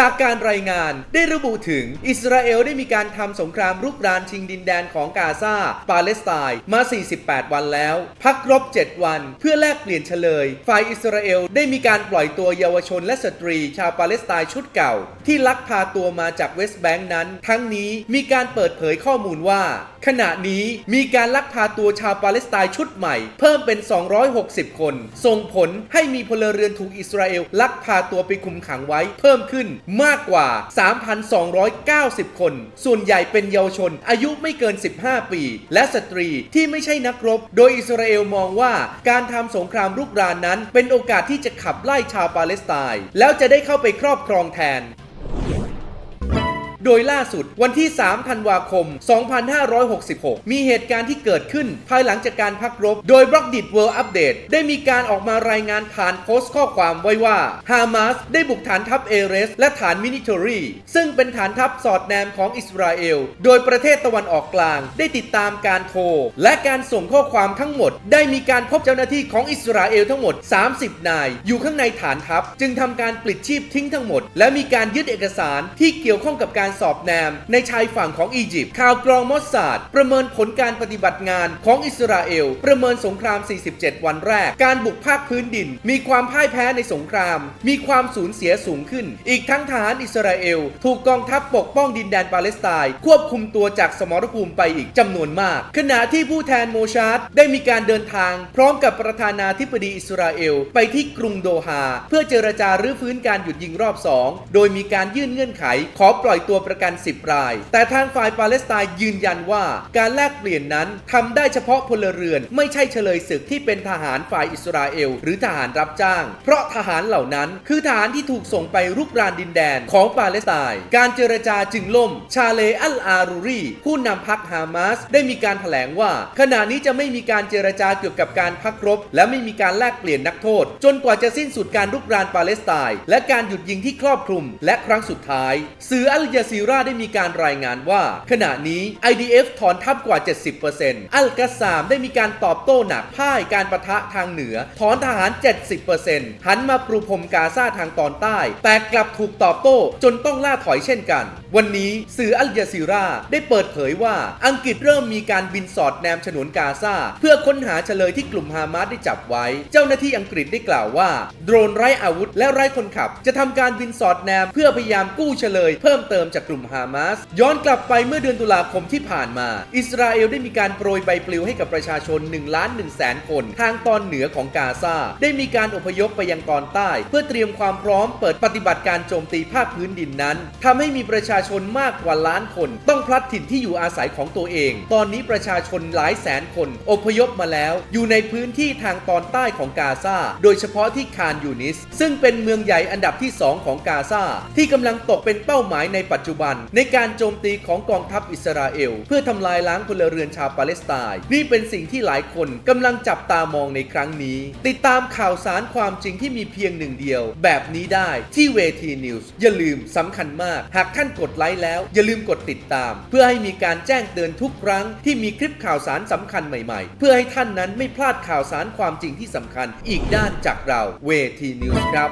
จากการรายงานได้ระบุถึงอิสราเอลได้มีการทำสงครามรุกรานชิงดินแดนของกาซาปาเลสไตน์มา 48 วันแล้ว พักรบ 7 วัน เพื่อแลกเปลี่ยนเฉลย ฝ่ายอิสราเอลได้มีการปล่อยตัวเยาวชนและสตรี ชาวปาเลสไตน์ชุดเก่า ที่ลักพาตัวมาจากเวสต์แบงก์นั้น ทั้งนี้มีการเปิดเผยข้อมูลว่า ขณะนี้มีการลักพาตัวชาวปาเลสไตน์ชุดใหม่ เพิ่มเป็น 260 คน ส่งผลให้มีพลเรือนถูกอิสราเอลลักพาตัวไปคุมขังไว้ เพิ่มขึ้นมากกว่า 3,290 คน ส่วนใหญ่เป็นเยาวชน อายุไม่เกิน 15 ปี และสตรีที่ไม่ใช่นักรบ โดยอิสราเอลมองว่าการทำสงครามรุกรานนั้น เป็นโอกาสที่จะขับไล่ชาวปาเลสไตน์แล้วจะได้เข้าไปครอบครองแทน โดยล่าสุดวันที่ 3 ธันวาคม 2566 มีเหตุการณ์ที่เกิดขึ้น ภายหลังจากการพักรบ โดย b l o c k d i t World Update ได้มีการออกมารายงานผ่านโพสต์ข้อความไว้ว่าฮามาสได้บุกฐานทัพเอเรส และฐานมินิทอรีซึ่งเป็นฐานทัพสอดแนมของอิสราเอล โดยประเทศตะวันออกกลาง ได้ติดตามการโทร และการส่งข้อความทั้งหมด ได้มีการพบเจ้าหน้าที่ของอิสราเอลทั้งหมด 30 นาย อยู่ข้างในฐานทัพ จึงทำการปลิดชีพทิ้งทั้งหมด และมีการยึดเอกสารที่เกี่ยวข้องกับการสอบแนม ในชายฝั่งของอียิปต์ข่าวกรองมอสซาดประเมินผลการปฏิบัติงานของอิสราเอล ประเมินสงคราม 47 วันแรก การบุกภาคพื้นดิน มีความพ่ายแพ้ในสงคราม มีความสูญเสียสูงขึ้น อีกทั้งทหารอิสราเอล ถูกกองทัพปกป้องดินแดนปาเลสไตน์ควบคุมตัวจากสมรภูมิไปอีกจำนวนมาก ขณะที่ผู้แทนโมชาร์ดได้มีการเดินทาง พร้อมกับประธานาธิบดีอิสราเอล ไปที่กรุงโดฮาเพื่อเจรจารื้อฟื้นการหยุดยิงรอบ 2 โดยมีการยื่นเงื่อนไข ขอปล่อยตัวประกัน 10 ราย แต่ทางฝ่ายปาเลสไตน์ยืนยันว่า การแลกเปลี่ยนนั้นทำได้เฉพาะพลเรือน ไม่ใช่เฉลยศึกที่เป็นทหารฝ่ายอิสราเอล หรือทหารรับจ้าง เพราะทหารเหล่านั้น คือทหารที่ถูกส่งไปรุกรานดินแดนของปาเลสไตน์การเจรจาจึงล่ม ชาเลอัลอารูรีผู้นำพรรคฮามาสได้มีการแถลงว่า ขณะนี้จะไม่มีการเจรจาเกี่ยวกับการพักรบ และไม่มีการแลกเปลี่ยนนักโทษ จนกว่าจะสิ้นสุดการรุกรานปาเลสไตน์และการหยุดยิงที่ครอบคลุม และครั้งสุดท้ายสื่ออัลจาซีีราได้มีการรายงานว่า ขณะนี้ IDF ถอนทัพกว่า 70%อัลกาซามได้มีการตอบโต้หนักพ่ายการประทะทางเหนือ ถอนทหาร 70%หันมาปรูพรมกาซาทางตอนใต้ แต่กลับถูกตอบโต้จนต้องล่าถอยเช่นกัน วันนี้สื่ออัลจาซีราได้เปิดเผยว่าอังกฤษเริ่มมีการบินสอดแนมฉนวนกาซาเพื่อค้นหาเฉลยที่กลุ่มฮามาสได้จับไว้ เจ้าหน้าที่อังกฤษได้กล่าวว่า โดรนไร้อาวุธและไร้คนขับ จะทำการบินสอดแนมเพื่อพยายามกู้เฉลยเพิ่มเติมจากกลุ่มฮามาสย้อนกลับไปเมื่อเดือนตุลาคมที่ผ่านมา อิสราเอลได้มีการโปรยใบปลิวให้กับประชาชน1ล้าน1แสนคน ทางตอนเหนือของกาซาได้มีการอพยพไปยังตอนใต้ เพื่อเตรียมความพร้อมเปิดปฏิบัติการโจมตีภาคพื้นดินนั้นทำให้มีประชาชนมากกว่าล้านคน ต้องพลัดถิ่นที่อยู่อาศัยของตัวเอง ตอนนี้ประชาชนหลายแสนคนอพยพมาแล้ว อยู่ในพื้นที่ทางตอนใต้ของกาซาโดยเฉพาะที่คานยูนิส ซึ่งเป็นเมืองใหญ่อันดับที่ 2 ของกาซาที่กำลังตกเป็นเป้าหมายในปัจจุบัน ในการโจมตีของกองทัพอิสราเอล เพื่อทำลายล้างพลเรือนชาวปาเลสไตน์นี่เป็นสิ่งที่หลายคนกำลังจับตามองในครั้งนี้ ติดตามข่าวสารความจริงที่มีเพียงหนึ่งเดียว แบบนี้ได้ที่เวทีนิวส์อย่าลืมสำคัญมาก หากท่านกดไลค์แล้ว อย่าลืมกดติดตาม เพื่อให้มีการแจ้งเตือนทุกครั้งที่มีคลิปข่าวสารสำคัญใหม่ๆ เพื่อให้ท่านนั้นไม่พลาดข่าวสารความจริงที่สำคัญ อีกด้านจากเราเวทีนิวส์ครับ